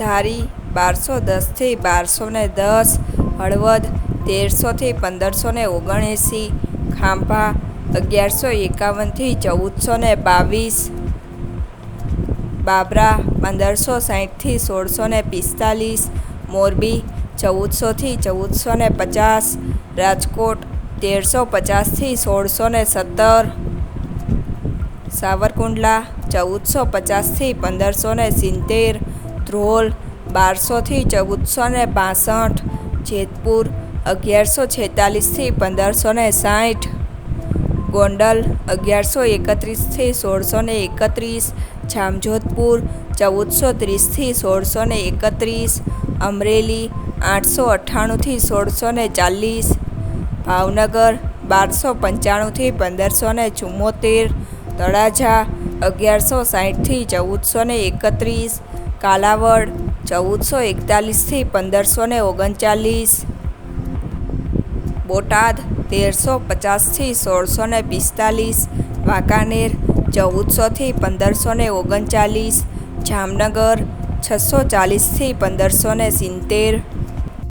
ધારી બારસો દસથી બારસો ને દસ, હળવદ તેરસોથી પંદરસો ને ઓગણએંસી, ખાંભા અગિયારસો એકાવનથી ચૌદસો ને બાવીસ, બાબરા પંદરસો સાહીઠથી સોળસો ને પિસ્તાલીસ, મોરબી ચૌદસોથી ચૌદસો ને પચાસ, રાજકોટ તેરસો પચાસથી સોળસો ને સત્તર, સાવરકુંડલા ચૌદસો પચાસથી પંદરસો ને સિત્તેર ધ્રોલ, બારસોથી ચૌદસો ને બાસઠ, જેતપુર, અગિયારસો છેતાલીસથી પંદરસો ને સાઠ. ગોંડલ, અગિયારસો એકત્રીસથી સોળસો ને એકત્રીસ. જામજોધપુર, ચૌદસો ત્રીસથી સોળસો ને એકત્રીસ. અમરેલી, આઠસો અઠ્ઠાણુંથી સોળસો ને ચાલીસ. ભાવનગર, બારસો પંચાણુંથી પંદરસો ને ચુમ્મોતેર તળાજા, અગિયારસો સાહીઠથી ચૌદસો ને એકત્રીસ. કાલાવડ, ચૌદસો એકતાલીસથી પંદરસો ને ઓગણચાલીસ. બોટાદ, તેરસો પચાસથી સોળસો ને પિસ્તાલીસ. વાંકાનેર, ચૌદસોથી પંદરસો ને ઓગણચાલીસ. જામનગર, છસો ચાલીસથી પંદરસો ને સિત્તેર.